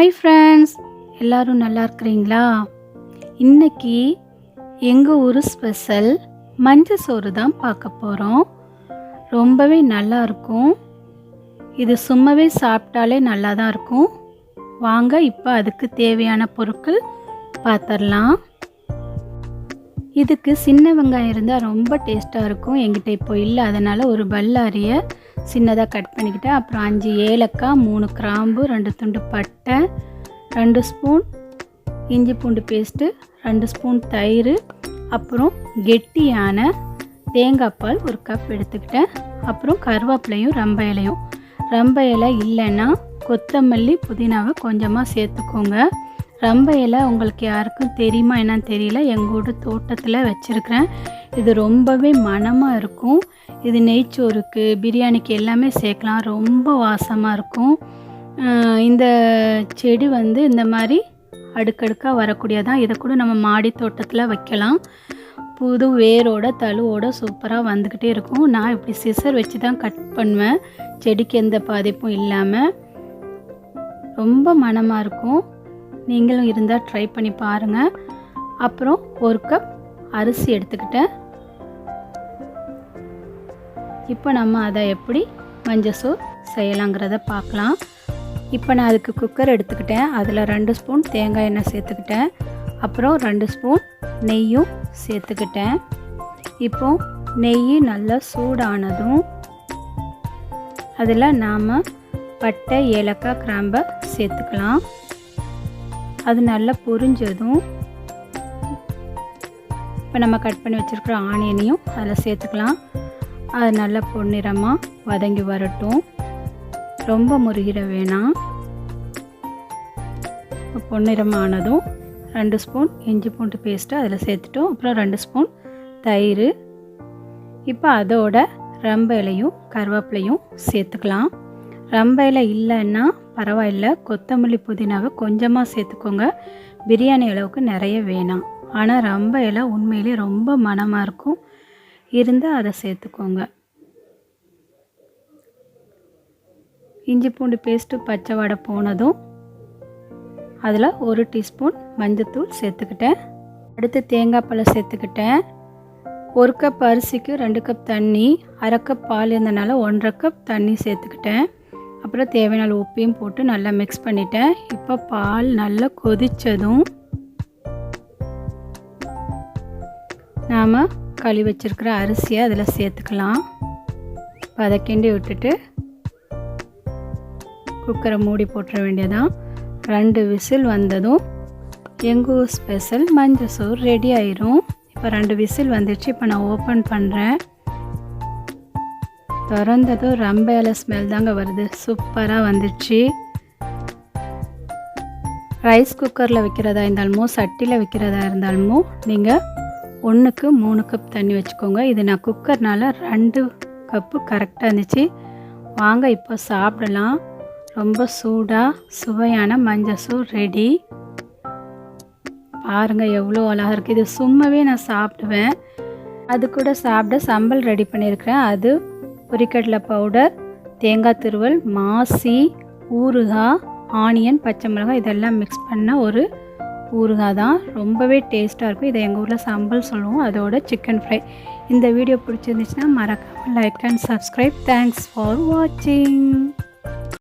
Hi friends எல்லோரும் நல்லா இருக்கிறீங்களா? இன்னைக்கு எங்கள் ஊர் ஸ்பெஷல் மஞ்சள் சோறு தான் பார்க்க போகிறோம் ரொம்பவே நல்லா இருக்கும். இது சும்மாவே சாப்பிட்டாலே நல்லா தான் இருக்கும். வாங்க இப்போ அதுக்கு தேவையான பொருட்கள் பார்த்துடலாம் இதுக்கு சின்ன வெங்காயம் இருந்தால் ரொம்ப டேஸ்ட்டாக இருக்கும். எங்கிட்ட இப்போ இல்லை. அதனால் ஒரு பல்லாரியை சின்னதாக கட் பண்ணிக்கிட்டேன். அப்புறம் அஞ்சு ஏலக்காய் மூணு கிராம்பு ரெண்டு துண்டு பட்டை ரெண்டு ஸ்பூன் இஞ்சி பூண்டு பேஸ்ட்டு ரெண்டு ஸ்பூன் தயிர் அப்புறம் கெட்டியான தேங்காய் பால் ஒரு கப் எடுத்துக்கிட்டேன். அப்புறம் கருவேப்பிலையும் ரம்ப இலையும். ரம்ப இலை இல்லைன்னா கொத்தமல்லி புதினாவை கொஞ்சமாக சேர்த்துக்கோங்க. ரம்ப இலை உங்களுக்கு யாருக்கும் தெரியுமா என்னன்னு தெரியல. எங்களோட தோட்டத்தில் வச்சுருக்கிறேன். இது ரொம்பவே மனமாக இருக்கும். இது நெய்ச்சோறுக்கு பிரியாணிக்கு எல்லாமே சேர்க்கலாம். ரொம்ப வாசமாக இருக்கும். இந்த செடி வந்து இந்த மாதிரி அடுக்கடுக்காக வரக்கூடியதான் இதை கூட நம்ம மாடி தோட்டத்தில் வைக்கலாம். புது வேரோட தழுவோட சூப்பராக வந்துக்கிட்டே இருக்கும். நான் இப்படி சிசர் வச்சு தான் கட் பண்ணுவேன். செடிக்கு எந்த பாதிப்பும் இல்லாமல் ரொம்ப மனமாக இருக்கும். நீங்களும் இருந்தால் ட்ரை பண்ணி பாருங்கள் அப்புறம் ஒரு கப் அரிசி எடுத்துக்கிட்டேன். இப்போ நம்ம அதை எப்படி மஞ்சள் சோறு செய்யலாங்கிறத பார்க்கலாம். இப்போ நான் அதுக்கு குக்கர் எடுத்துக்கிட்டேன். அதில் ரெண்டு ஸ்பூன் தேங்காய் எண்ணெய் சேர்த்துக்கிட்டேன். அப்புறம் ரெண்டு ஸ்பூன் நெய்யும் சேர்த்துக்கிட்டேன். இப்போ நெய் நல்லா சூடானதும் அதில் நாம் பட்டை ஏலக்காய் கிராம்பை சேர்த்துக்கலாம். அது நல்லா பொரிஞ்சதும் இப்போ நம்ம கட் பண்ணி வச்சுருக்கிற ஆனியனையும் அதில் சேர்த்துக்கலாம். அது நல்லா பொன்னிறமாக வதங்கி வரட்டும். ரொம்ப முருகிட வேணாம். பொன்னிறமானதும் ரெண்டு ஸ்பூன் இஞ்சி பூண்டு பேஸ்ட்டு அதில் சேர்த்துட்டோம். அப்புறம் ரெண்டு ஸ்பூன் தயிர். இப்போ அதோட ரம்ப இலையும் கருவேப்பிலையும் சேர்த்துக்கலாம். ரம்ப இலை இல்லைன்னா பரவாயில்ல. கொத்தமல்லி புதினாவை கொஞ்சமாக சேர்த்துக்கோங்க. பிரியாணி அளவுக்கு நிறைய வேணாம். ஆனால் ரம்ப இலை உண்மையிலே ரொம்ப மணமாக இருக்கும். இருந்தால் அதை சேர்த்துக்கோங்க. இஞ்சி பூண்டு பேஸ்ட்டு பச்சை வடை போனதும் அதில் ஒரு டீஸ்பூன் மஞ்சத்தூள் சேர்த்துக்கிட்டேன். அடுத்து தேங்காய் பழம் சேர்த்துக்கிட்டேன். ஒரு கப் அரிசிக்கு ரெண்டு கப் தண்ணி அரை கப் பால் இருந்தனால ஒன்றரை கப் தண்ணி சேர்த்துக்கிட்டேன். அப்புறம் தேவையான அளவு உப்பையும் போட்டு நல்லா மிக்ஸ் பண்ணிட்டேன். இப்போ பால் நல்லா கொதித்ததும் நாம் கழுவி வச்சிருக்கிற அரிசியை அதில் சேர்த்துக்கலாம். பதக்கிண்டி விட்டுட்டு குக்கரை மூடி போட்டுற வேண்டியதான் ரெண்டு விசில் வந்ததும் எங்கள் ஸ்பெஷல் மஞ்சள் சோறு ரெடி ஆயிரும். இப்போ ரெண்டு விசில் வந்துடுச்சு இப்போ நான் ஓப்பன் பண்ணுறேன் திறந்ததும் ரொம்ப இலை ஸ்மெல் தாங்க வருது. சூப்பராக வந்துடுச்சு ரைஸ் குக்கரில் வைக்கிறதா இருந்தாலுமோ சட்டியில் வைக்கிறதா இருந்தாலுமோ நீங்கள் ஒன்றுக்கு மூணு கப் தண்ணி வச்சுக்கோங்க. இது நான் குக்கர்னால ரெண்டு கப்பு கரெக்டாக இருந்துச்சு. வாங்க இப்போ சாப்பிடலாம். ரொம்ப சூடாக சுவையான மஞ்சள் சூர் ரெடி பாருங்கள் எவ்வளோ அழகாக இருக்குது இது சும்மாவே நான் சாப்பிடுவேன். அது கூட சாப்பிட சம்பல் ரெடி பண்ணியிருக்கிறேன். அது பொரிக்கடலை பவுடர் தேங்காய் துருவல் மாசி ஊறுகாய் ஆனியன் பச்சை மிளகாய் இதெல்லாம் மிக்ஸ் பண்ண ஒரு ஊறுகாய் தான். ரொம்பவே டேஸ்ட்டாக இருக்கும். இதை எங்கள் ஊரில் சம்பல் சொல்லுவோம். அதோட சிக்கன் ஃப்ரை இந்த வீடியோ பிடிச்சிருந்துச்சுன்னா மறக்காமல் like and subscribe thanks for வாட்சிங்